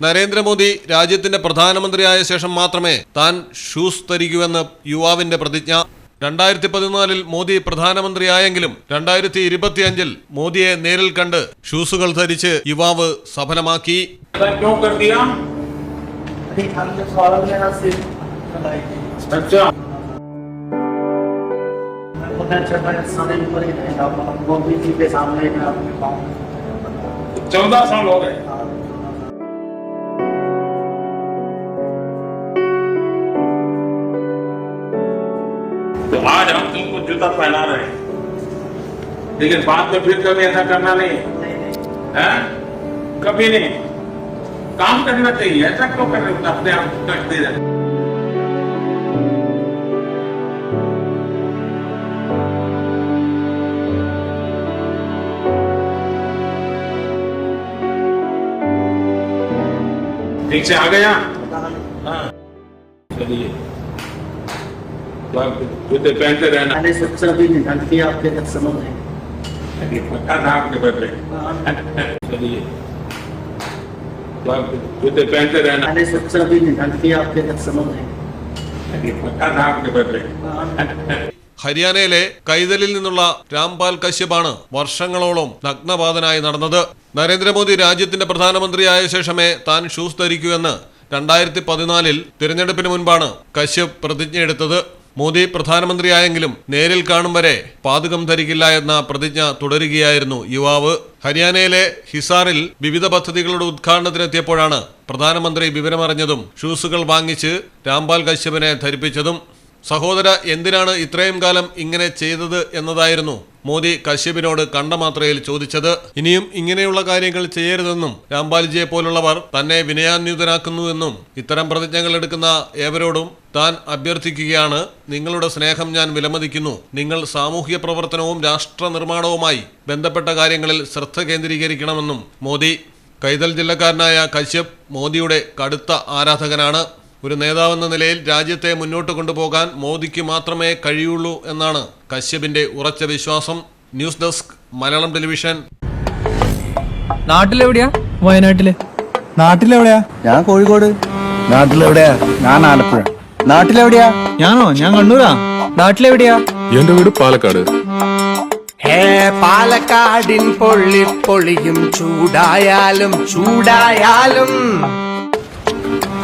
നരേന്ദ്രമോദി രാജ്യത്തിന്റെ പ്രധാനമന്ത്രിയായ ശേഷം മാത്രമേ താൻ ഷൂസ് ധരിക്കുമെന്ന് യുവാവിന്റെ പ്രതിജ്ഞ രണ്ടായിരത്തി പതിനാലിൽ മോദി പ്രധാനമന്ത്രിയായെങ്കിലും രണ്ടായിരത്തി ഇരുപത്തിയഞ്ചിൽ മോദിയെ നേരിൽ കണ്ട് ഷൂസുകൾ ധരിച്ച് യുവാവ് സഫലമാക്കി ऐसा क्यों कर दिया तो आज हम तुमको जूता पहना रहे हैं। लेकिन बाद में फिर कभी ऐसा करना नहीं है। कभी नहीं। काम करना चाहिए ऐसा क्यों कर रहे हो? अपने आप कष्ट दे रहे। ठीक से आ गया? हाँ। चलिए। with the banter and and it's a big and we have to get some of it with the banter and and it's a big and we ഹരിയാനയിലെ കൈതലിൽ നിന്നുള്ള രാംപാൽ കശ്യപാണ് വർഷങ്ങളോളം നഗ്നപാതനായി നടന്നത്. നരേന്ദ്രമോദി രാജ്യത്തിന്റെ പ്രധാനമന്ത്രിയായ ശേഷമേ താൻ ഷൂസ് ധരിക്കൂ എന്ന് രണ്ടായിരത്തി പതിനാലിൽ തിരഞ്ഞെടുപ്പിന് മുൻപാണ് കശ്യപ് പ്രതിജ്ഞയെടുത്തത്. മോദി പ്രധാനമന്ത്രിയായെങ്കിലും നേരിൽ കാണും വരെ പാതകം ധരിക്കില്ല എന്ന പ്രതിജ്ഞ തുടരുകയായിരുന്നു യുവാവ്. ഹരിയാനയിലെ ഹിസാറിൽ വിവിധ പദ്ധതികളുടെ ഉദ്ഘാടനത്തിനെത്തിയപ്പോഴാണ് പ്രധാനമന്ത്രി വിവരമറിഞ്ഞതും ഷൂസുകൾ വാങ്ങിച്ച് രാംപാൽ കശ്യപിനെ ധരിപ്പിച്ചതും. സഹോദര എന്തിനാണ് ഇത്രയും കാലം ഇങ്ങനെ ചെയ്തത് എന്നതായിരുന്നു മോദി കശ്യപിനോട് കണ്ട മാത്രയിൽ ചോദിച്ചത്. ഇനിയും ഇങ്ങനെയുള്ള കാര്യങ്ങൾ ചെയ്യരുതെന്നും രാംബാലിജിയെ പോലുള്ളവർ തന്നെ വിനയാന്യുതനാക്കുന്നുവെന്നും ഇത്തരം പ്രതിജ്ഞകൾ എടുക്കുന്ന ഏവരോടും താൻ അഭ്യർത്ഥിക്കുകയാണ്. നിങ്ങളുടെ സ്നേഹം ഞാൻ വിലമതിക്കുന്നു. നിങ്ങൾ സാമൂഹ്യ പ്രവർത്തനവും രാഷ്ട്ര നിർമ്മാണവുമായി ബന്ധപ്പെട്ട കാര്യങ്ങളിൽ ശ്രദ്ധ കേന്ദ്രീകരിക്കണമെന്നും മോദി. കൈതൽ ജില്ലക്കാരനായ കശ്യപ് മോദിയുടെ കടുത്ത ആരാധകനാണ്. ഒരു നേതാവെന്ന നിലയിൽ രാജ്യത്തെ മുന്നോട്ട് കൊണ്ടുപോകാൻ മോദിക്ക് മാത്രമേ കഴിയുള്ളൂ എന്നാണ് കശ്യപിന്റെ ഉറച്ച വിശ്വാസം. News desk Malayalam television. നാട്ടിലെവിടെയാ? വയനാട്ടിൽ. നാട്ടിലെവിടെയാ? ഞാൻ കോഴിക്കോട്. നാട്ടിലെവിടെയാ? ഞാൻ ആലപ്പുഴ. നാട്ടിലെവിടെയാ? ഞാനോ? ഞാൻ കണ്ണൂരാ. നാട്ടിലെവിടെയാ? എന്റെ വീട് പാലക്കാട്. ഹേ പാലക്കാടിൻ പൊള്ളി പൊളിയും ചൂടായാലും ചൂടായാലും.